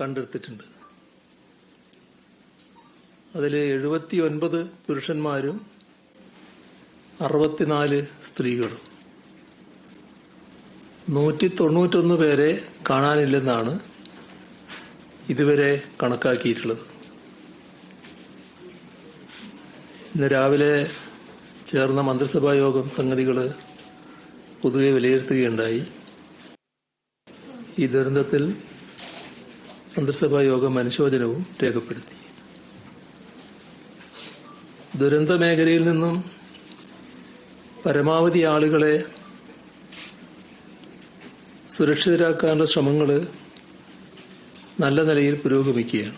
കണ്ടെടുത്തിട്ടുണ്ട്. അതിൽ എഴുപത്തി ഒൻപത് പുരുഷന്മാരും അറുപത്തിനാല് സ്ത്രീകളും. നൂറ്റി തൊണ്ണൂറ്റൊന്ന് പേരെ കാണാനില്ലെന്നാണ് ഇതുവരെ കണക്കാക്കിയിട്ടുള്ളത്. ഇന്ന് രാവിലെ ചേർന്ന മന്ത്രിസഭാ യോഗം സംഗതികൾ പൊതുവെ വിലയിരുത്തുകയുണ്ടായി. ഈ ദുരന്തത്തിൽ മന്ത്രിസഭാ യോഗം അനുശോചനവും രേഖപ്പെടുത്തി. ദുരന്ത മേഖലയിൽ നിന്നും പരമാവധി ആളുകളെ സുരക്ഷിതരാക്കാനുള്ള ശ്രമങ്ങൾ നല്ല നിലയിൽ പുരോഗമിക്കുകയാണ്.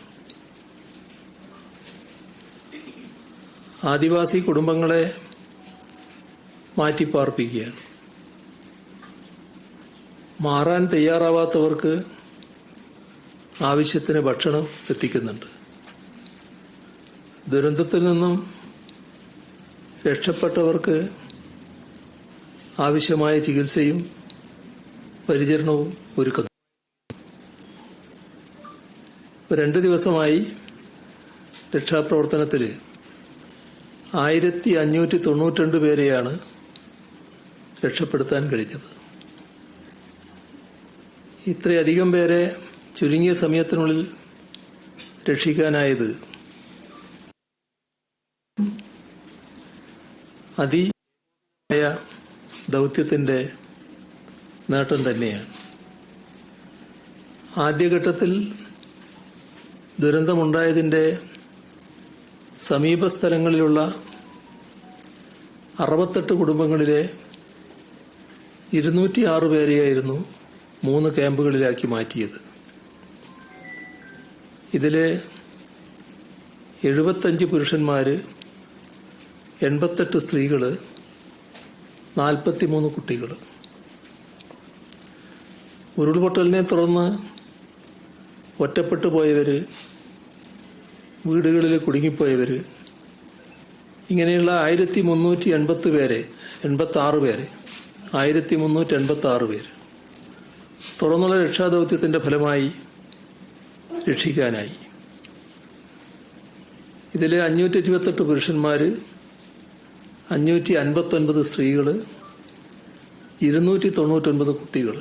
ആദിവാസി കുടുംബങ്ങളെ മാറ്റിപ്പാർപ്പിക്കുകയാണ്. മാറാൻ തയ്യാറാവാത്തവർക്ക് ആവശ്യത്തിന് ഭക്ഷണം എത്തിക്കുന്നുണ്ട്. ദുരന്തത്തിൽ നിന്നും രക്ഷപ്പെട്ടവർക്ക് ആവശ്യമായ ചികിത്സയും പരിചരണവും ഒരുക്കുന്നു. രണ്ട് ദിവസമായി രക്ഷാപ്രവർത്തനത്തിൽ ആയിരത്തി അഞ്ഞൂറ്റി തൊണ്ണൂറ്റിരണ്ട് പേരെയാണ് രക്ഷപ്പെടുത്താൻ കഴിഞ്ഞത്. ഇത്രയധികം പേരെ ചുരുങ്ങിയ സമയത്തിനുള്ളിൽ രക്ഷിക്കാനായത് അതിയായ ദൗത്യത്തിന്റെ നേട്ടം തന്നെയാണ്. ആദ്യഘട്ടത്തിൽ ദുരന്തമുണ്ടായതിന്റെ സമീപ സ്ഥലങ്ങളിലുള്ള അറുപത്തെട്ട് കുടുംബങ്ങളിലെ ഇരുന്നൂറ്റി ആറ് പേരെയായിരുന്നു മൂന്ന് ക്യാമ്പുകളിലാക്കി മാറ്റിയത്. ഇതിൽ എഴുപത്തഞ്ച് പുരുഷന്മാര് എൺപത്തെട്ട് സ്ത്രീകൾ നാൽപ്പത്തിമൂന്ന് കുട്ടികൾ ഉരുൾപൊട്ടലിനെ തുടർന്ന് ഒറ്റപ്പെട്ടു പോയവര് വീടുകളിൽ കുടുങ്ങിപ്പോയവര് ഇങ്ങനെയുള്ള ആയിരത്തി മുന്നൂറ്റി എൺപത്തി പേരെ എൺപത്തി ആറ് പേരെ ആയിരത്തി മുന്നൂറ്റി എൺപത്തി ആറ് പേര്. തുറന്നുള്ള രക്ഷാദൗത്യത്തിന്റെ ഫലമായി രക്ഷിക്കാനായി. ഇതിൽ അഞ്ഞൂറ്റി ഇരുപത്തെട്ട് പുരുഷന്മാർ അഞ്ഞൂറ്റി അൻപത്തൊൻപത് സ്ത്രീകൾ ഇരുന്നൂറ്റി തൊണ്ണൂറ്റൊൻപത് കുട്ടികൾ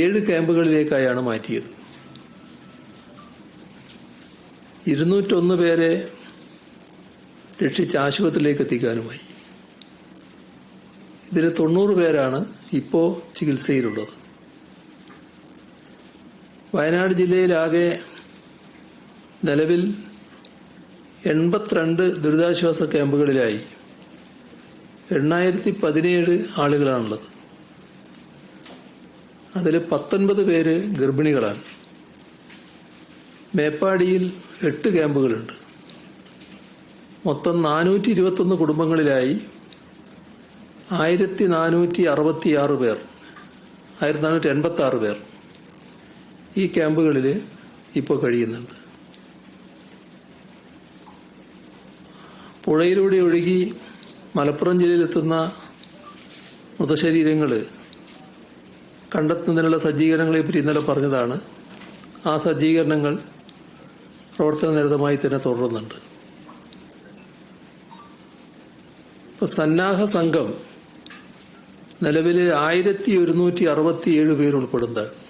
ഏഴ് ക്യാമ്പുകളിലേക്കായാണ് മാറ്റിയത്. ഇരുന്നൂറ്റൊന്ന് പേരെ രക്ഷിച്ച് ആശുപത്രിയിലേക്ക് എത്തിക്കാനുമായി ഇതിൽ തൊണ്ണൂറ് പേരാണ് ഇപ്പോൾ ചികിത്സയിലുള്ളത്. വയനാട് ജില്ലയിലാകെ നിലവിൽ എൺപത്തിരണ്ട് ദുരിതാശ്വാസ ക്യാമ്പുകളിലായി എണ്ണായിരത്തി പതിനേഴ് ആളുകളാണുള്ളത്. അതിൽ പത്തൊൻപത് പേര് ഗർഭിണികളാണ്. മേപ്പാടിയിൽ എട്ട് ക്യാമ്പുകളുണ്ട്. മൊത്തം നാനൂറ്റി ഇരുപത്തൊന്ന് കുടുംബങ്ങളിലായി ആയിരത്തി നാനൂറ്റി അറുപത്തി ആറ് പേർ ആയിരത്തി നാനൂറ്റി എൺപത്തി ആറ് പേർ. ഈ ക്യാമ്പുകളിൽ ഇപ്പോൾ കഴിയുന്നുണ്ട്. പുഴയിലൂടെ ഒഴുകി മലപ്പുറം ജില്ലയിലെത്തുന്ന മൃതശരീരങ്ങൾ കണ്ടെത്തുന്നതിനുള്ള സജ്ജീകരണങ്ങളെ പറ്റി ഇന്നലെ പറഞ്ഞതാണ്. ആ സജ്ജീകരണങ്ങൾ പ്രവർത്തനനിരതമായി തന്നെ തുടരുന്നുണ്ട്. ഇപ്പൊ സന്നാഹ സംഘം നിലവിൽ ആയിരത്തി ഒരുന്നൂറ്റി അറുപത്തിയേഴ് ഏഴ് ഉൾപ്പെടുന്നത്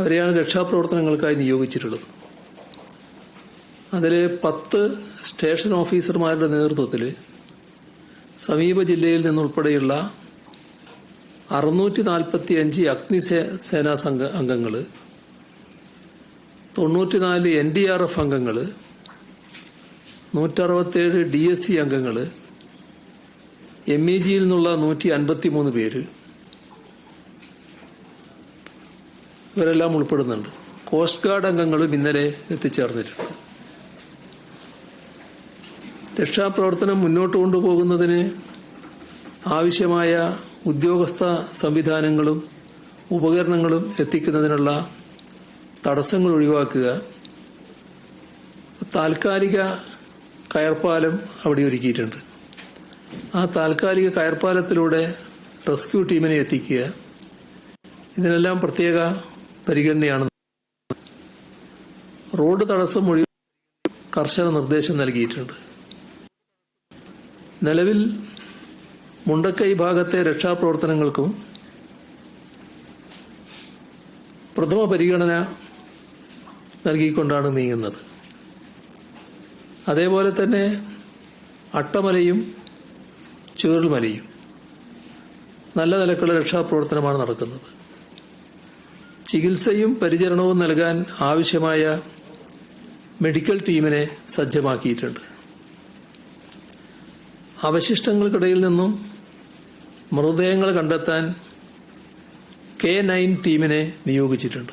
അവരെയാണ് രക്ഷാപ്രവർത്തനങ്ങൾക്കായി നിയോഗിച്ചിട്ടുള്ളത്. അതിൽ പത്ത് സ്റ്റേഷൻ ഓഫീസർമാരുടെ നേതൃത്വത്തിൽ സമീപ ജില്ലയിൽ നിന്നുൾപ്പെടെയുള്ള അറുന്നൂറ്റി നാൽപ്പത്തി അഞ്ച് അഗ്നിസേനാ സംഘ അംഗങ്ങൾ തൊണ്ണൂറ്റിനാല് എൻ ഡി ആർ എഫ് അംഗങ്ങൾ നൂറ്ററുപത്തേഴ് ഡി എസ് സി അംഗങ്ങൾ എം ഇ ജിയിൽ നിന്നുള്ള നൂറ്റി അൻപത്തി മൂന്ന് പേര് ഇവരെല്ലാം ഉൾപ്പെടുന്നുണ്ട്. കോസ്റ്റ് ഗാർഡ് അംഗങ്ങളും ഇന്നലെ എത്തിച്ചേർന്നിട്ടുണ്ട്. രക്ഷാപ്രവർത്തനം മുന്നോട്ട് കൊണ്ടുപോകുന്നതിന് ആവശ്യമായ ഉദ്യോഗസ്ഥ സംവിധാനങ്ങളും ഉപകരണങ്ങളും എത്തിക്കുന്നതിനുള്ള തടസ്സങ്ങൾ ഒഴിവാക്കുക താൽക്കാലിക കയർപ്പാലം അവിടെ ഒരുക്കിയിട്ടുണ്ട്. ആ താൽക്കാലിക കയർപ്പാലത്തിലൂടെ റെസ്ക്യൂ ടീമിനെ എത്തിക്കുക ഇതിനെല്ലാം പ്രത്യേക പരിഗണനയാണ്. റോഡ് തടസ്സം ഒഴി കർശന നിർദ്ദേശം നൽകിയിട്ടുണ്ട്. നിലവിൽ മുണ്ടക്കൈ ഭാഗത്തെ രക്ഷാപ്രവർത്തനങ്ങൾക്കും പ്രഥമ പരിഗണന നൽകിക്കൊണ്ടാണ് നീങ്ങുന്നത്. അതേപോലെ തന്നെ അട്ടമലയും ചുരുൾമലയും നല്ല നിലക്കുള്ള രക്ഷാപ്രവർത്തനമാണ് നടക്കുന്നത്. ചികിത്സയും പരിചരണവും നൽകാൻ ആവശ്യമായ മെഡിക്കൽ ടീമിനെ സജ്ജമാക്കിയിട്ടുണ്ട്. അവശിഷ്ടങ്ങൾക്കിടയിൽ നിന്നും മൃതദേഹങ്ങൾ കണ്ടെത്താൻ കെ നയൻ ടീമിനെ നിയോഗിച്ചിട്ടുണ്ട്.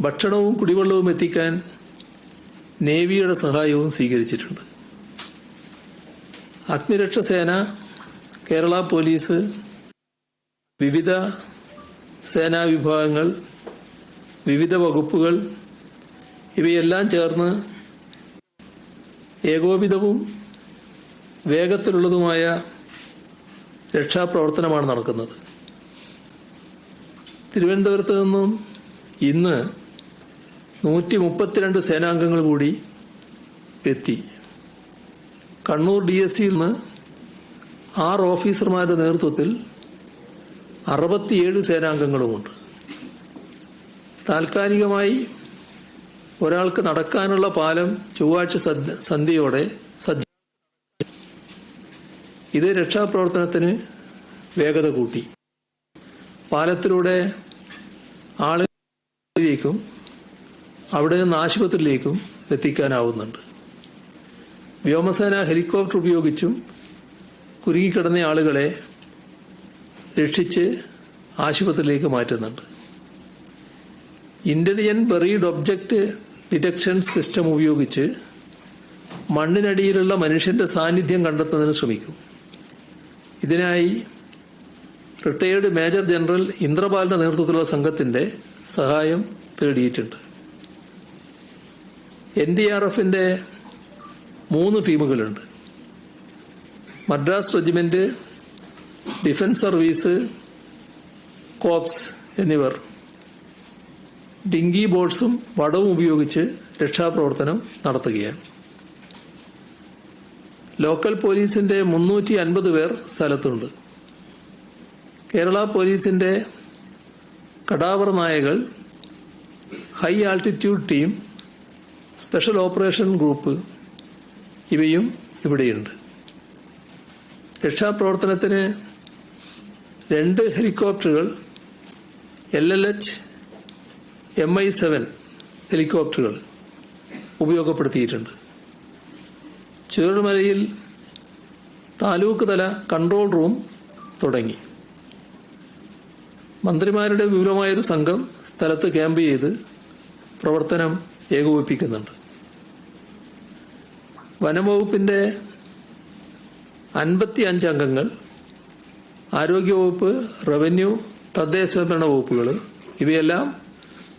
ഭക്ഷണവും കുടിവെള്ളവും എത്തിക്കാൻ നേവിയുടെ സഹായവും സ്വീകരിച്ചിട്ടുണ്ട്. അഗ്നിരക്ഷാസേന കേരള പോലീസ് വിവിധ സേനാ വിഭാഗങ്ങൾ വിവിധ വകുപ്പുകൾ ഇവയെല്ലാം ചേർന്ന് ഏകോപിതവും വേഗത്തിലുള്ളതുമായ രക്ഷാപ്രവർത്തനമാണ് നടക്കുന്നത്. തിരുവനന്തപുരത്ത് നിന്നും ഇന്ന് നൂറ്റി മുപ്പത്തിരണ്ട് സേനാംഗങ്ങൾ കൂടി എത്തി. കണ്ണൂർ ഡി എസ് സിയിൽ നിന്ന് ആറ് ഓഫീസർമാരുടെ നേതൃത്വത്തിൽ അറുപത്തിയേഴ് സേനാംഗങ്ങളുമുണ്ട്. താൽക്കാലികമായി ഒരാൾക്ക് നടക്കാനുള്ള പാലം ചൊവ്വാഴ്ച സന്ധ്യ- സന്ധ്യയോടെ സജ്ജ ഇത് രക്ഷാപ്രവർത്തനത്തിന് വേഗത കൂട്ടി. പാലത്തിലൂടെ ആളുകളിലേക്കും അവിടെ നിന്ന് ആശുപത്രിയിലേക്കും എത്തിക്കാനാവുന്നുണ്ട്. വ്യോമസേന ഹെലികോപ്റ്റർ ഉപയോഗിച്ചും കുരുങ്ങിക്കിടന്ന ആളുകളെ രക്ഷിച്ച് ആശുപത്രിയിലേക്ക് മാറ്റുന്നുണ്ട്. Intelligent buried object detection system ഉപയോഗിച്ച് മണ്ണിനടിയിലുള്ള മനുഷ്യന്റെ സാന്നിധ്യം കണ്ടെത്തുന്നതിന് ശ്രമിക്കും. ഇതിനായി റിട്ടയേർഡ് മേജർ ജനറൽ ഇന്ദ്രപാലിന്റെ നേതൃത്വത്തിലുള്ള സംഘത്തിന്റെ സഹായം തേടിയിട്ടുണ്ട്. എൻ ഡി ആർ എഫിന്റെ മൂന്ന് ടീമുകളുണ്ട്. Madras regiment defence service corps എന്നിവർ ഡിങ്കി ബോട്ട്സും വടവും ഉപയോഗിച്ച് രക്ഷാപ്രവർത്തനം നടത്തുകയാണ്. ലോക്കൽ പോലീസിന്റെ മുന്നൂറ്റി അൻപത് പേർ സ്ഥലത്തുണ്ട്. കേരള പോലീസിന്റെ cadaver നായകൾ high altitude team special operation group ഇവയും ഇവിടെയുണ്ട്. രക്ഷാപ്രവർത്തനത്തിന് രണ്ട് ഹെലികോപ്റ്ററുകൾ L L H M I seven ഹെലികോപ്റ്ററുകൾ ഉപയോഗപ്പെടുത്തിയിട്ടുണ്ട്. ചുരുമലയിൽ താലൂക്ക് തല കൺട്രോൾ റൂം തുടങ്ങി. മന്ത്രിമാരുടെ വിപുലമായൊരു സംഘം സ്ഥലത്ത് ക്യാമ്പ് ചെയ്ത് പ്രവർത്തനം ഏകോപിപ്പിക്കുന്നുണ്ട്. വനംവകുപ്പിന്റെ അൻപത്തി അഞ്ച് അംഗങ്ങൾ ആരോഗ്യവകുപ്പ് റവന്യൂ തദ്ദേശ ഭരണ വകുപ്പുകൾ ഇവയെല്ലാം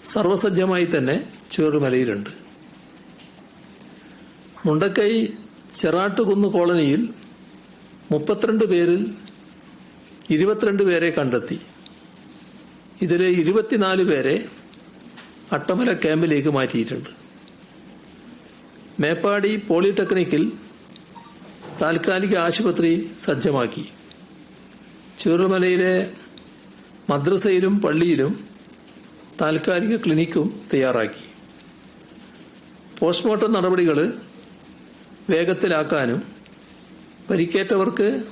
സർവസജ്ജമായി തന്നെ ചുവരുമലയിലുണ്ട് മുണ്ടക്കൈ ചെറാട്ടുകുന്ന് കോളനിയിൽ മുപ്പത്തിരണ്ട് പേരിൽ ഇരുപത്തിരണ്ട് പേരെ കണ്ടെത്തി. ഇതിലെ ഇരുപത്തിനാല് പേരെ അട്ടമല ക്യാമ്പിലേക്ക് മാറ്റിയിട്ടുണ്ട്. മേപ്പാടി പോളിടെക്നിക്കിൽ താൽക്കാലിക ആശുപത്രി സജ്ജമാക്കി. ചുരുമലയിലെ മദ്രസയിലും പള്ളിയിലും താൽക്കാലിക ക്ലിനിക്കും തയ്യാറാക്കി. പോസ്റ്റ്മോർട്ടം നടപടികൾ വേഗത്തിലാക്കാനും പരിക്കേറ്റവർക്ക്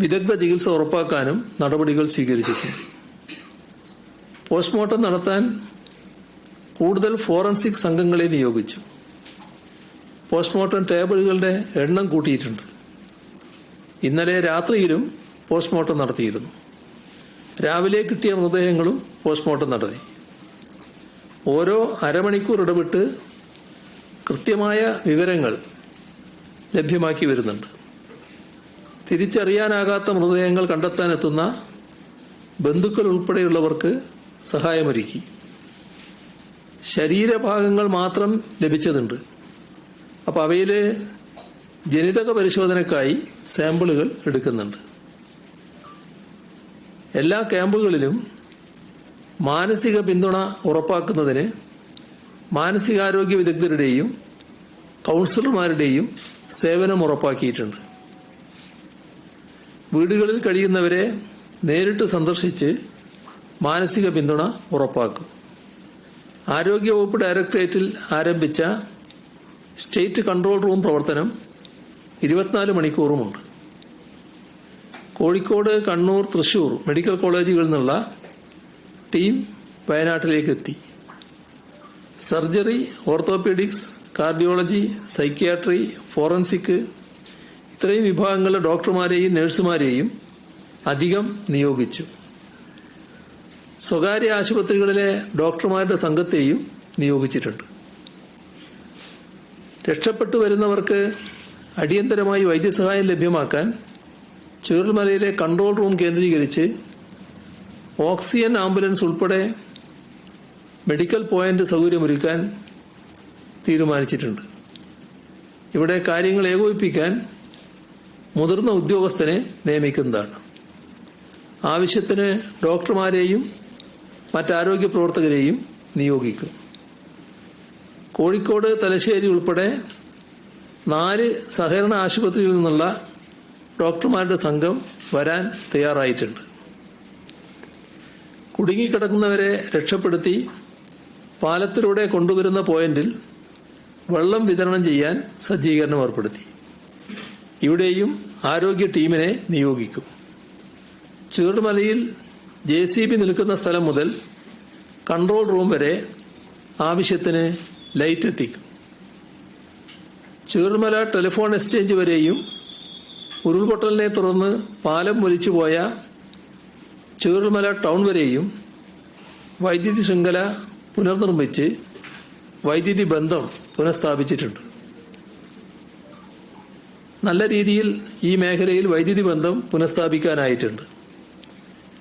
വിദഗ്ധ ചികിത്സ ഉറപ്പാക്കാനും നടപടികൾ സ്വീകരിച്ചിട്ടുണ്ട്. പോസ്റ്റ്മോർട്ടം നടത്താൻ കൂടുതൽ ഫോറൻസിക് സംഘങ്ങളെ നിയോഗിച്ചു. പോസ്റ്റ്മോർട്ടം ടേബിളുകളുടെ എണ്ണം കൂട്ടിയിട്ടുണ്ട്. ഇന്നലെ രാത്രിയിലും പോസ്റ്റ്മോർട്ടം നടത്തിയിരുന്നു. രാവിലെ കിട്ടിയ മൃതദേഹങ്ങളും പോസ്റ്റ്മോർട്ടം നടത്തി. ഓരോ അരമണിക്കൂർ ഇടവിട്ട് കൃത്യമായ വിവരങ്ങൾ ലഭ്യമാക്കി വരുന്നുണ്ട്. തിരിച്ചറിയാനാകാത്ത മൃതദേഹങ്ങൾ കണ്ടെത്താനെത്തുന്ന ബന്ധുക്കൾ ഉൾപ്പെടെയുള്ളവർക്ക് സഹായമൊരുക്കി. ശരീരഭാഗങ്ങൾ മാത്രം ലഭിച്ചതുണ്ട്. അപ്പോൾ അവയിൽ ജനിതക പരിശോധനയ്ക്കായി സാമ്പിളുകൾ എടുക്കുന്നുണ്ട്. എല്ലാ ക്യാമ്പുകളിലും മാനസിക പിന്തുണ ഉറപ്പാക്കുന്നതിന് മാനസികാരോഗ്യ വിദഗ്ധരുടെയും കൗൺസിലർമാരുടെയും സേവനം ഉറപ്പാക്കിയിട്ടുണ്ട്. വീടുകളിൽ കഴിയുന്നവരെ നേരിട്ട് സന്ദർശിച്ച് മാനസിക പിന്തുണ ഉറപ്പാക്കും. ആരോഗ്യവകുപ്പ് ഡയറക്ടറേറ്റിൽ ആരംഭിച്ച സ്റ്റേറ്റ് കൺട്രോൾ റൂം പ്രവർത്തനം ഇരുപത്തിനാല് മണിക്കൂറുമുണ്ട്. കോഴിക്കോട് കണ്ണൂർ തൃശൂർ മെഡിക്കൽ കോളേജുകളിൽ നിന്നുള്ള ടീം വയനാട്ടിലേക്ക് എത്തി. Surgery orthopaedics cardiology psychiatry forensic ഇത്രയും വിഭാഗങ്ങളിലെ ഡോക്ടർമാരെയും നഴ്സുമാരെയും അധികം നിയോഗിച്ചു. സ്വകാര്യ ആശുപത്രികളിലെ ഡോക്ടർമാരുടെ സംഘത്തെയും നിയോഗിച്ചിട്ടുണ്ട്. രക്ഷപ്പെട്ടു വരുന്നവർക്ക് അടിയന്തരമായി വൈദ്യസഹായം ലഭ്യമാക്കാൻ ചുരുൾമലയിലെ കൺട്രോൾ റൂം കേന്ദ്രീകരിച്ച് ഓക്സിജൻ ആംബുലൻസ് ഉൾപ്പെടെ മെഡിക്കൽ പോയിന്റ് സൗകര്യമൊരുക്കാൻ തീരുമാനിച്ചിട്ടുണ്ട്. ഇവിടെ കാര്യങ്ങൾ ഏകോപിപ്പിക്കാൻ മുതിർന്ന ഉദ്യോഗസ്ഥനെ നിയമിക്കുന്നതാണ്. ആവശ്യത്തിന് ഡോക്ടർമാരെയും മറ്റാരോഗ്യ പ്രവർത്തകരെയും നിയോഗിക്കും. കോഴിക്കോട് തലശ്ശേരി ഉൾപ്പെടെ നാല് സഹകരണ ആശുപത്രിയിൽ നിന്നുള്ള ഡോക്ടർമാരുടെ സംഘം വരാൻ തയ്യാറായിട്ടുണ്ട്. കുടുങ്ങിക്കിടക്കുന്നവരെ രക്ഷപ്പെടുത്തി പാലത്തിലൂടെ കൊണ്ടുവരുന്ന പോയിന്റിൽ വെള്ളം വിതരണം ചെയ്യാൻ സജ്ജീകരണം ഏർപ്പെടുത്തി. ഇവിടെയും ആരോഗ്യ ടീമിനെ നിയോഗിക്കും. ചുരുമലയിൽ ജെ സി ബി നിൽക്കുന്ന സ്ഥലം മുതൽ കൺട്രോൾ റൂം വരെ ആവശ്യത്തിന് ലൈറ്റ് എത്തിക്കും. ചുരുമല ടെലിഫോൺ എക്സ്ചേഞ്ച് വരെയും ഉരുൾപൊട്ടലിനെ തുടർന്ന് പാലം ഒലിച്ചുപോയ ചുവടുമല ടൗൺ വരെയും വൈദ്യുതി ശൃംഖല പുനർനിർമ്മിച്ച് വൈദ്യുതി ബന്ധം പുനഃസ്ഥാപിച്ചിട്ടുണ്ട്. നല്ല രീതിയിൽ ഈ മേഖലയിൽ വൈദ്യുതി ബന്ധം പുനഃസ്ഥാപിക്കാനായിട്ടുണ്ട്.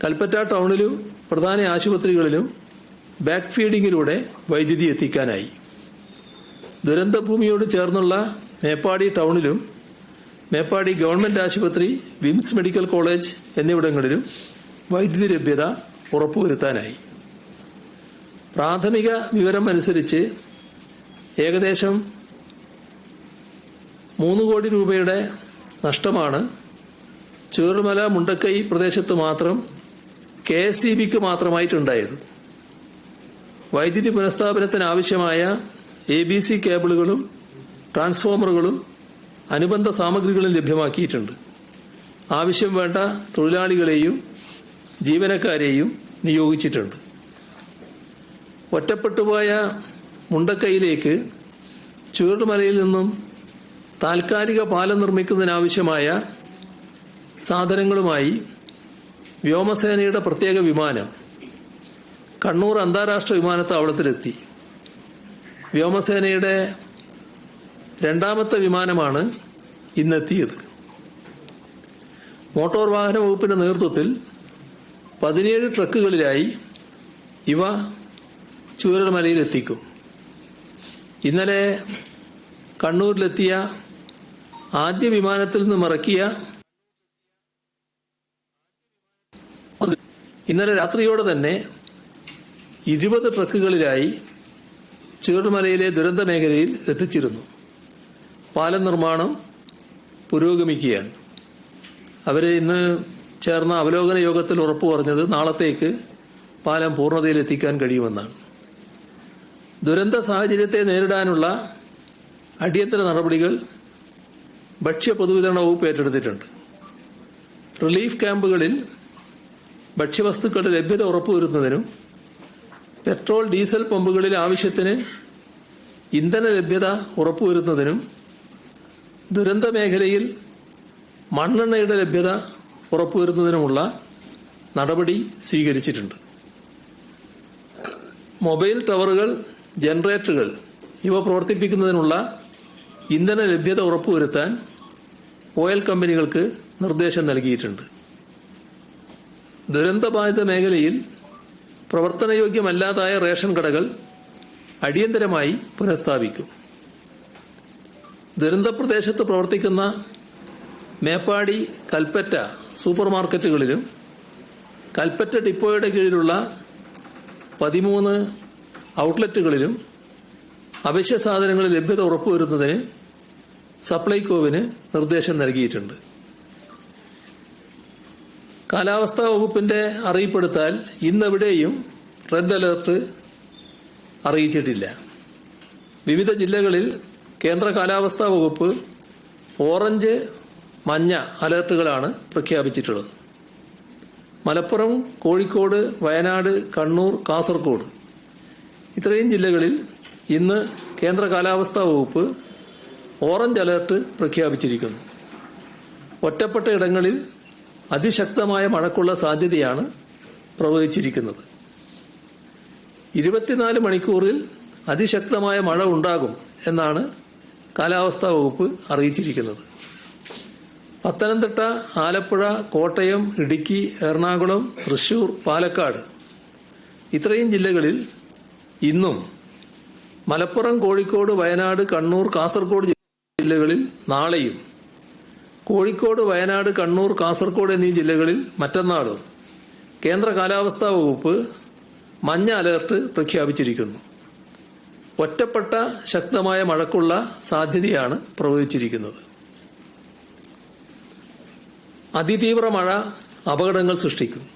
കൽപ്പറ്റ ടൗണിലും പ്രധാന ആശുപത്രികളിലും ബാക്ക് ഫീഡിങ്ങിലൂടെ വൈദ്യുതി എത്തിക്കാനായി. ദുരന്തഭൂമിയോട് ചേർന്നുള്ള മേപ്പാടി ടൗണിലും മേപ്പാടി ഗവൺമെന്റ് ആശുപത്രി വിംസ് മെഡിക്കൽ കോളേജ് എന്നിവിടങ്ങളിലും വൈദ്യുതി ലഭ്യത ഉറപ്പുവരുത്താനായി. പ്രാഥമിക വിവരം അനുസരിച്ച് ഏകദേശം മൂന്ന് കോടി രൂപയുടെ നഷ്ടമാണ്. ചുവരുമല മുണ്ടക്കൈ പ്രദേശത്ത് മാത്രം കെ എസ് ഇ ബിക്ക് മാത്രമായിട്ടുണ്ടായത്. വൈദ്യുതി പുനഃസ്ഥാപനത്തിനാവശ്യമായ എ ബി സി കേബിളുകളും ട്രാൻസ്ഫോമറുകളും അനുബന്ധ സാമഗ്രികളും ലഭ്യമാക്കിയിട്ടുണ്ട്. ആവശ്യം വേണ്ട തൊഴിലാളികളെയും ജീവനക്കാരെയും നിയോഗിച്ചിട്ടുണ്ട്. ഒറ്റപ്പെട്ടുപോയ മുണ്ടക്കൈയിലേക്ക് ചുവടുമലയിൽ നിന്നും താൽക്കാലിക പാലം നിർമ്മിക്കുന്നതിനാവശ്യമായ സാധനങ്ങളുമായി വ്യോമസേനയുടെ പ്രത്യേക വിമാനം കണ്ണൂർ അന്താരാഷ്ട്ര വിമാനത്താവളത്തിലെത്തി. വ്യോമസേനയുടെ രണ്ടാമത്തെ വിമാനമാണ് ഇന്നെത്തിയത്. മോട്ടോർ വാഹന വകുപ്പിന്റെ നേതൃത്വത്തിൽ പതിനേഴ് ട്രക്കുകളിലായി ഇവ ചൂരൽമലയിൽ എത്തിക്കും. ഇന്നലെ കണ്ണൂരിലെത്തിയ ആദ്യ വിമാനത്തിൽ നിന്ന് മറക്കിയ ഇന്നലെ രാത്രിയോടെ തന്നെ ഇരുപത് ട്രക്കുകളിലായി ചൂരൽമലയിലെ ദുരന്ത മേഖലയിൽ എത്തിച്ചിരുന്നു. പാലം നിർമ്മാണം പുരോഗമിക്കുകയാണ്. അവർ ഇന്ന് ചേർന്ന അവലോകന യോഗത്തിൽ ഉറപ്പു പറഞ്ഞത് നാളത്തേക്ക് പാലം പൂർണതയിലെത്തിക്കാൻ കഴിയുമെന്നാണ്. ദുരന്ത സാഹചര്യത്തെ നേരിടാനുള്ള അടിയന്തര നടപടികൾ ഭക്ഷ്യ പൊതുവിതരണ വകുപ്പ് ഏറ്റെടുത്തിട്ടുണ്ട്. റിലീഫ് ക്യാമ്പുകളിൽ ഭക്ഷ്യവസ്തുക്കളുടെ ലഭ്യത ഉറപ്പുവരുത്തുന്നതിനും പെട്രോൾ ഡീസൽ പമ്പുകളിൽ ആവശ്യത്തിന് ഇന്ധന ലഭ്യത ഉറപ്പുവരുത്തുന്നതിനും ദുരന്ത മേഖലയിൽ മണ്ണെണ്ണയുടെ ലഭ്യത ഉറപ്പുവരുത്തുന്നതിനുമുള്ള നടപടി സ്വീകരിച്ചിട്ടുണ്ട്. മൊബൈൽ ടവറുകൾ ജനറേറ്ററുകൾ ഇവ പ്രവർത്തിപ്പിക്കുന്നതിനുള്ള ഇന്ധന ലഭ്യത ഉറപ്പുവരുത്താൻ ഓയിൽ കമ്പനികൾക്ക് നിർദ്ദേശം നൽകിയിട്ടുണ്ട്. ദുരന്തബാധിത മേഖലയിൽ പ്രവർത്തനയോഗ്യമല്ലാതായ റേഷൻ കടകൾ അടിയന്തരമായി പുനഃസ്ഥാപിക്കും. ദുരന്ത പ്രദേശത്ത് പ്രവർത്തിക്കുന്ന മേപ്പാടി കൽപ്പറ്റ സൂപ്പർ മാർക്കറ്റുകളിലും കൽപ്പറ്റ ഡിപ്പോയുടെ കീഴിലുള്ള പതിമൂന്ന് ഔട്ട്ലെറ്റുകളിലും അവശ്യ സാധനങ്ങൾ ലഭ്യത ഉറപ്പുവരുന്നതിന് സപ്ലൈകോവിന് നിർദ്ദേശം നൽകിയിട്ടുണ്ട്. കാലാവസ്ഥാ വകുപ്പിന്റെ അറിയിപ്പെടുത്താൽ ഇന്നെവിടെയും റെഡ് അലർട്ട് അറിയിച്ചിട്ടില്ല. വിവിധ ജില്ലകളിൽ കേന്ദ്ര കാലാവസ്ഥാ വകുപ്പ് ഓറഞ്ച് മഞ്ഞ അലർട്ടുകളാണ് പ്രഖ്യാപിച്ചിട്ടുള്ളത്. മലപ്പുറം കോഴിക്കോട് വയനാട് കണ്ണൂർ കാസർഗോഡ്. ഇത്രയും ജില്ലകളിൽ ഇന്ന് കേന്ദ്ര കാലാവസ്ഥാ വകുപ്പ് ഓറഞ്ച് അലർട്ട് പ്രഖ്യാപിച്ചിരിക്കുന്നു. ഒറ്റപ്പെട്ട ഇടങ്ങളിൽ അതിശക്തമായ മഴക്കുള്ള സാധ്യതയാണ് പ്രവചിച്ചിരിക്കുന്നത് ഇരുപത്തിനാല് മണിക്കൂറിൽ അതിശക്തമായ മഴ ഉണ്ടാകും എന്നാണ് കാലാവസ്ഥാ വകുപ്പ് അറിയിച്ചിരിക്കുന്നത്. പത്തനംതിട്ട ആലപ്പുഴ കോട്ടയം ഇടുക്കി എറണാകുളം തൃശൂർ പാലക്കാട്. ഇത്രയും ജില്ലകളിൽ ഇന്നും മലപ്പുറം കോഴിക്കോട് വയനാട് കണ്ണൂർ കാസർഗോഡ് ജില്ലകളിൽ നാളെയും കോഴിക്കോട് വയനാട് കണ്ണൂർ കാസർഗോഡ് എന്നീ ജില്ലകളിൽ മറ്റന്നാളും കേന്ദ്ര കാലാവസ്ഥാ വകുപ്പ് മഞ്ഞ അലർട്ട് പ്രഖ്യാപിച്ചിരിക്കുന്നു. ഒറ്റപ്പെട്ട ശക്തമായ മഴക്കുള്ള സാധ്യതയാണ് പ്രവചിച്ചിരിക്കുന്നത് അതിതീവ്ര മഴ അപകടങ്ങൾ സൃഷ്ടിക്കും.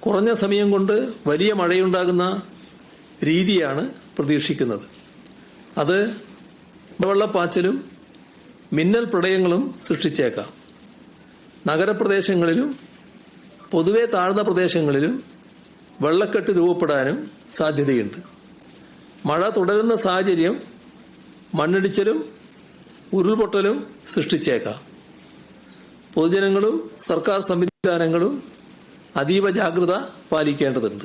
കുറഞ്ഞ സമയം കൊണ്ട് വലിയ മഴയുണ്ടാകുന്ന രീതിയാണ് പ്രതീക്ഷിക്കുന്നത്. അത് വെള്ളപ്പാച്ചിലും മിന്നൽ പ്രളയങ്ങളും സൃഷ്ടിച്ചേക്കാം. നഗരപ്രദേശങ്ങളിലും പൊതുവെ താഴ്ന്ന പ്രദേശങ്ങളിലും വെള്ളക്കെട്ട് രൂപപ്പെടാനും സാധ്യതയുണ്ട്. മഴ തുടരുന്ന സാഹചര്യം മണ്ണിടിച്ചിലും ഉരുൾപൊട്ടലും സൃഷ്ടിച്ചേക്കാം. പൊതുജനങ്ങളും സർക്കാർ സംവിധാനങ്ങളും അതീവ ജാഗ്രത പാലിക്കേണ്ടതുണ്ട്.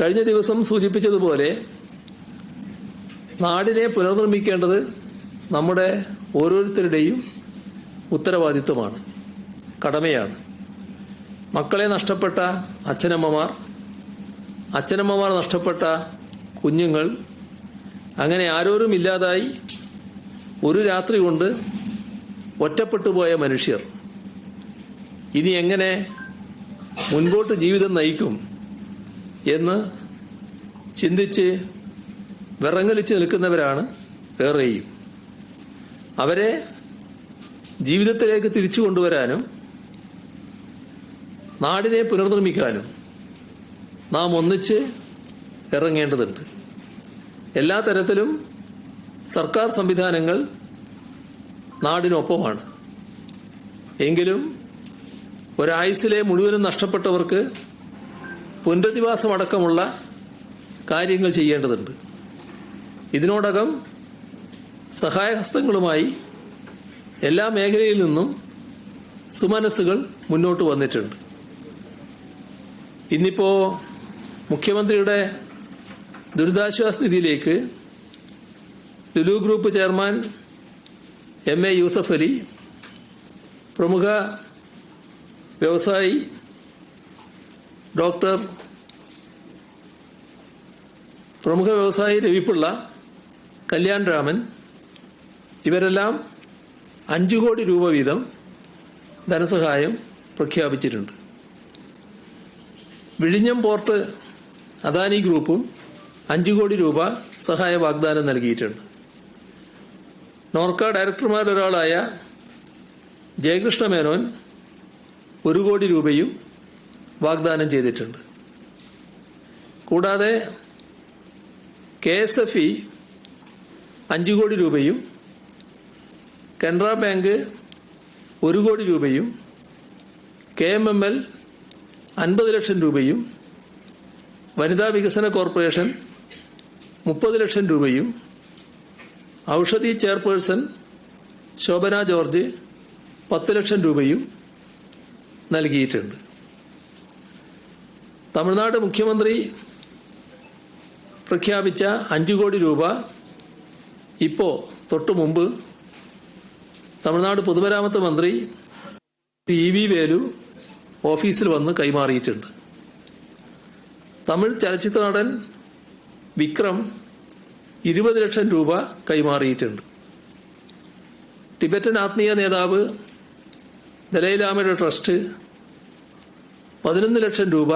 കഴിഞ്ഞ ദിവസം സൂചിപ്പിച്ചതുപോലെ നാടിനെ പുനർനിർമ്മിക്കേണ്ടത് നമ്മുടെ ഓരോരുത്തരുടെയും ഉത്തരവാദിത്വമാണ് കടമയാണ്. മക്കളെ നഷ്ടപ്പെട്ട അച്ഛനമ്മമാർ അച്ഛനമ്മമാർ നഷ്ടപ്പെട്ട കുഞ്ഞുങ്ങൾ അങ്ങനെ ആരോരും ഇല്ലാതായി ഒരു രാത്രി കൊണ്ട് ഒറ്റപ്പെട്ടു പോയ മനുഷ്യർ. ഇനി എങ്ങനെ മുൻപോട്ട് ജീവിതം നയിക്കും എന്ന് ചിന്തിച്ച് വിറങ്ങലിച്ച് നിൽക്കുന്നവരാണ് വേറെയും. അവരെ ജീവിതത്തിലേക്ക് തിരിച്ചു കൊണ്ടുവരാനും നാടിനെ പുനർനിർമ്മിക്കാനും നാം ഒന്നിച്ച് ഇറങ്ങേണ്ടതുണ്ട്. എല്ലാ തരത്തിലും സർക്കാർ സംവിധാനങ്ങൾ നാടിനൊപ്പമാണ്. എങ്കിലും ഒരായുസിലെ മുഴുവനും നഷ്ടപ്പെട്ടവർക്ക് പുനരധിവാസമടക്കമുള്ള കാര്യങ്ങൾ ചെയ്യേണ്ടതുണ്ട്. ഇതിനോടകം സഹായഹസ്തങ്ങളുമായി എല്ലാ മേഖലയിൽ നിന്നും സുമനസ്സുകൾ മുന്നോട്ട് വന്നിട്ടുണ്ട്. ഇന്നിപ്പോ മുഖ്യമന്ത്രിയുടെ ദുരിതാശ്വാസ നിധിയിലേക്ക് Lulu group chairman M A Yusuff Ali പ്രമുഖ വ്യവസായി ഡോക്ടർ പ്രമുഖ വ്യവസായി രവിപിള്ള കല്യാൺ രാമൻ ഇവരെല്ലാം അഞ്ചു കോടി രൂപ വീതം ധനസഹായം പ്രഖ്യാപിച്ചിട്ടുണ്ട്. വിഴിഞ്ഞം പോർട്ട് അദാനി ഗ്രൂപ്പും അഞ്ചു കോടി രൂപ സഹായ വാഗ്ദാനം നൽകിയിട്ടുണ്ട്. നോർക്ക ഡയറക്ടർമാരൊരാളായ ജയകൃഷ്ണ മേനോൻ ഒരു കോടി രൂപയും വാഗ്ദാനം ചെയ്തിട്ടുണ്ട്. കൂടാതെ കെ എസ് എഫ് ഇ അഞ്ചു കോടി രൂപയും കനറ ബാങ്ക് ഒരു കോടി രൂപയും കെ എം എം എൽ അൻപത് ലക്ഷം രൂപയും വനിതാ വികസന കോർപ്പറേഷൻ മുപ്പത് ലക്ഷം രൂപയും ഔഷധി ചെയർപേഴ്സൺ ശോഭന ജോർജ് പത്ത് ലക്ഷം രൂപയും നൽകിയിട്ടുണ്ട്. തമിഴ്നാട് മുഖ്യമന്ത്രി പ്രഖ്യാപിച്ച അഞ്ചു കോടി രൂപ ഇപ്പോൾ തൊട്ടു മുമ്പ് തമിഴ്നാട് പൊതുമരാമത്ത് മന്ത്രി പി വി വേലു ഓഫീസിൽ വന്ന് കൈമാറിയിട്ടുണ്ട്. തമിഴ് ചലച്ചിത്ര നടൻ വിക്രം ഇരുപത് ലക്ഷം രൂപ കൈമാറിയിട്ടുണ്ട്. ടിബറ്റൻ ആത്മീയ നേതാവ് ദലൈലാമയുടെ ട്രസ്റ്റ് പതിനൊന്ന് ലക്ഷം രൂപ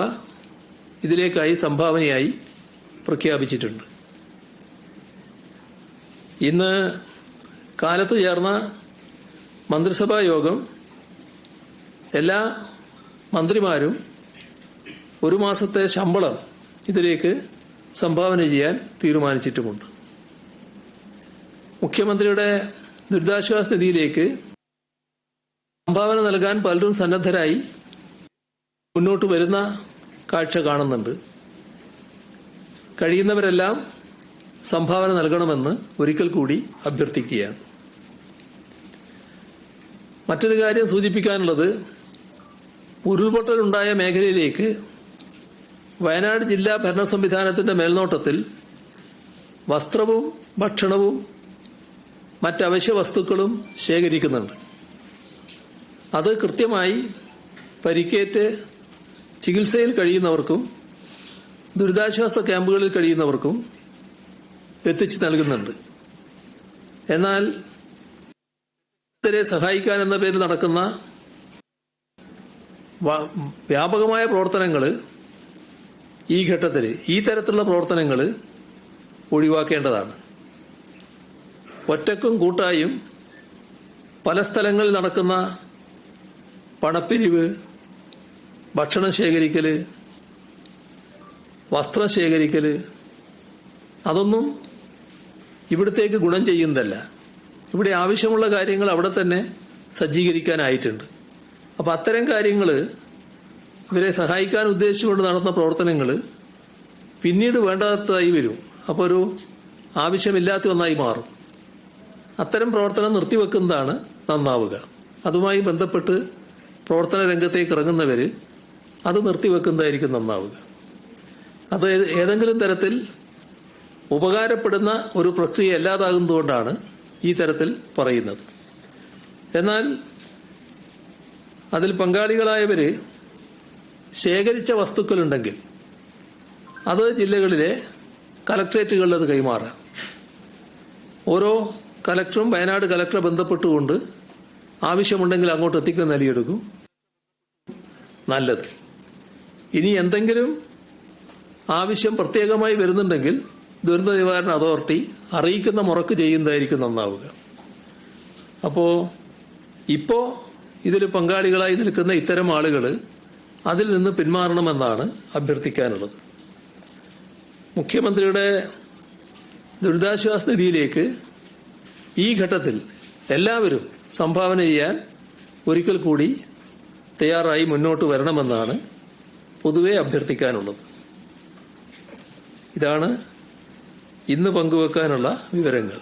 ഇതിലേക്കായി സംഭാവനയായി പ്രഖ്യാപിച്ചിട്ടുണ്ട്. ഇന്ന് കാലത്ത് ചേർന്ന മന്ത്രിസഭാ യോഗം എല്ലാ മന്ത്രിമാരും ഒരു മാസത്തെ ശമ്പളം ഇതിലേക്ക് സംഭാവന ചെയ്യാൻ തീരുമാനിച്ചിട്ടുമുണ്ട്. മുഖ്യമന്ത്രിയുടെ ദുരിതാശ്വാസ നിധിയിലേക്ക് സംഭാവന നൽകാൻ പലരും സന്നദ്ധരായി മുന്നോട്ട് വരുന്ന കാഴ്ച കാണുന്നുണ്ട്. കഴിയുന്നവരെല്ലാം സംഭാവന നൽകണമെന്ന് ഒരിക്കൽ കൂടി അഭ്യർത്ഥിക്കുകയാണ്. മറ്റൊരു കാര്യം സൂചിപ്പിക്കാനുള്ളത് ഉരുൾപൊട്ടലുണ്ടായ മേഖലയിലേക്ക് വയനാട് ജില്ലാ ഭരണ സംവിധാനത്തിന്റെ മേൽനോട്ടത്തിൽ വസ്ത്രവും ഭക്ഷണവും മറ്റവശ്യ വസ്തുക്കളും ശേഖരിക്കുന്നുണ്ട്. അത് കൃത്യമായി പരിക്കേറ്റ് ചികിത്സയിൽ കഴിയുന്നവർക്കും ദുരിതാശ്വാസ ക്യാമ്പുകളിൽ കഴിയുന്നവർക്കും എത്തിച്ചു നൽകുന്നുണ്ട്. എന്നാൽ സഹായിക്കാൻ എന്ന പേരിൽ നടക്കുന്ന വ്യാപകമായ പ്രവർത്തനങ്ങൾ ഈ ഘട്ടത്തിൽ ഈ തരത്തിലുള്ള പ്രവർത്തനങ്ങൾ ഒഴിവാക്കേണ്ടതാണ്. ഒറ്റക്കും കൂട്ടായും പല സ്ഥലങ്ങളിൽ നടക്കുന്ന പണപ്പിരിവ് ഭക്ഷണം ശേഖരിക്കൽ വസ്ത്രം ശേഖരിക്കൽ അതൊന്നും ഇവിടത്തേക്ക് ഗുണം ചെയ്യുന്നതല്ല. ഇവിടെ ആവശ്യമുള്ള കാര്യങ്ങൾ അവിടെ തന്നെ സജ്ജീകരിക്കാനായിട്ടുണ്ട്. അപ്പോൾ അത്തരം കാര്യങ്ങൾ ഇവരെ സഹായിക്കാൻ ഉദ്ദേശിച്ചുകൊണ്ട് നടത്തുന്ന പ്രവർത്തനങ്ങൾ പിന്നീട് വേണ്ടാത്തതായി വരും. അപ്പോൾ ഒരു ആവശ്യമില്ലാത്ത ഒന്നായി മാറും. അത്തരം പ്രവർത്തനം നിർത്തിവെക്കുന്നതാണ് നന്നാവുക. അതുമായി ബന്ധപ്പെട്ട് പ്രവർത്തന രംഗത്തേക്ക് ഇറങ്ങുന്നവർ അത് നിർത്തിവെക്കുന്നതായിരിക്കും നന്നാവുക. അത് ഏതെങ്കിലും തരത്തിൽ ഉപകാരപ്പെടുന്ന ഒരു പ്രക്രിയ അല്ലാതാകുന്നതുകൊണ്ടാണ് ഈ തരത്തിൽ പറയുന്നത്. എന്നാൽ അതിൽ പങ്കാളികളായവര് ശേഖരിച്ച വസ്തുക്കളുണ്ടെങ്കിൽ അത് ജില്ലകളിലെ കലക്ട്രേറ്റുകളിൽ അത് കൈമാറാം ഓരോ കലക്ടറും വയനാട് കലക്ടറെ ബന്ധപ്പെട്ടുകൊണ്ട് ആവശ്യമുണ്ടെങ്കിൽ അങ്ങോട്ട് എത്തിക്കുന്ന നിലയെടുക്കും. നല്ലത്. ഇനി എന്തെങ്കിലും ആവശ്യം പ്രത്യേകമായി വരുന്നുണ്ടെങ്കിൽ ദുരന്ത നിവാരണ അതോറിറ്റി അറിയിക്കുന്ന മുറക്ക് ചെയ്യുന്നതായിരിക്കും നന്നാവുക. അപ്പോൾ ഇപ്പോൾ ഇതിൽ പങ്കാളികളായി നിൽക്കുന്ന ഇത്തരം ആളുകൾ അതിൽ നിന്ന് പിന്മാറണമെന്നാണ് അഭ്യർത്ഥിക്കാനുള്ളത്. മുഖ്യമന്ത്രിയുടെ ദുരിതാശ്വാസ നിധിയിലേക്ക് ഈ ഘട്ടത്തിൽ എല്ലാവരും സംഭാവന ചെയ്യാൻ ഒരിക്കൽ കൂടി തയ്യാറായി മുന്നോട്ട് വരണമെന്നാണ് പൊതുവെ അഭ്യർത്ഥിക്കാനുള്ളത്. ഇതാണ് ഇന്ന് പങ്കുവെക്കാനുള്ള വിവരങ്ങൾ.